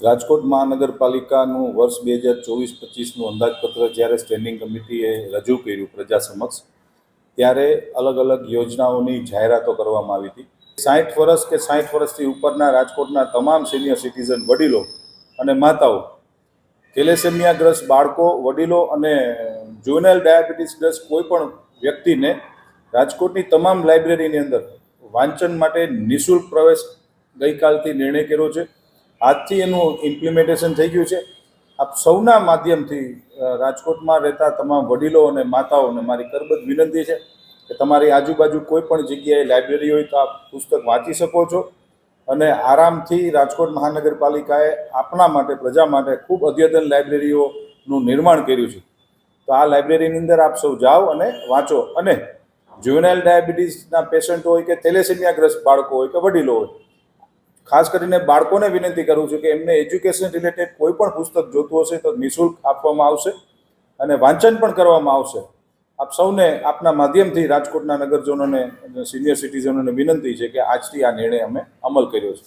રાજકોટ મહાનગરપાલિકાનું વર્ષ બે હજાર ચોવીસ પચીસનું અંદાજપત્ર જ્યારે સ્ટેન્ડિંગ કમિટીએ રજૂ કર્યું પ્રજા સમક્ષ, ત્યારે અલગ અલગ યોજનાઓની જાહેરાતો કરવામાં આવી હતી. સાઠ વર્ષ કે સાઠ વર્ષથી ઉપરના રાજકોટના તમામ સિનિયર સિટીઝન વડીલો અને માતાઓ, થેલેસેમિયાગ્રસ્ત બાળકો, વડીલો અને જુવેનાઇલ ડાયાબિટીસગ્રસ્ત કોઈ પણ વ્યક્તિને રાજકોટની તમામ લાઇબ્રેરીની અંદર વાંચન માટે નિઃશુલ્ક પ્રવેશ ગઈકાલથી નિર્ણય કર્યો છે. આજથી એનું ઇમ્પ્લિમેન્ટેશન થઈ ગયું છે. આપ સૌના માધ્યમથી રાજકોટમાં રહેતા તમામ વડીલો અને માતાઓને મારી કરબદ્ધ વિનંતી છે કે તમારી આજુબાજુ કોઈ પણ જગ્યાએ લાઇબ્રેરી હોય તો આપ પુસ્તક વાંચી શકો છો અને આરામથી રાજકોટ મહાનગરપાલિકાએ આપણા માટે, પ્રજા માટે ખૂબ અદ્યતન લાઇબ્રેરીઓનું નિર્માણ કર્યું છે. તો આ લાઇબ્રેરીની અંદર આપ સૌ જાઓ અને વાંચો. અને જ્યુવેનાઇલ ડાયાબિટીસના પેશન્ટ હોય કે થેલેસેમિયાગ્રસ્ત બાળકો હોય કે વડીલો હોય ખાસ કરીને બાળકોને વિનંતી કરું છું કે એમને એજ્યુકેશન રિલેટેડ કોઈ પણ પુસ્તક જોતું હશે તો નિઃશુલ્ક આપવામાં આવશે અને વાંચન પણ કરવામાં આવશે. આપ સૌને આપના માધ્યમથી રાજકોટના નગરજનોને સિનિયર સિટીઝનોને વિનંતી છે કે આજથી આ નિર્ણય અમે અમલ કર્યો છે.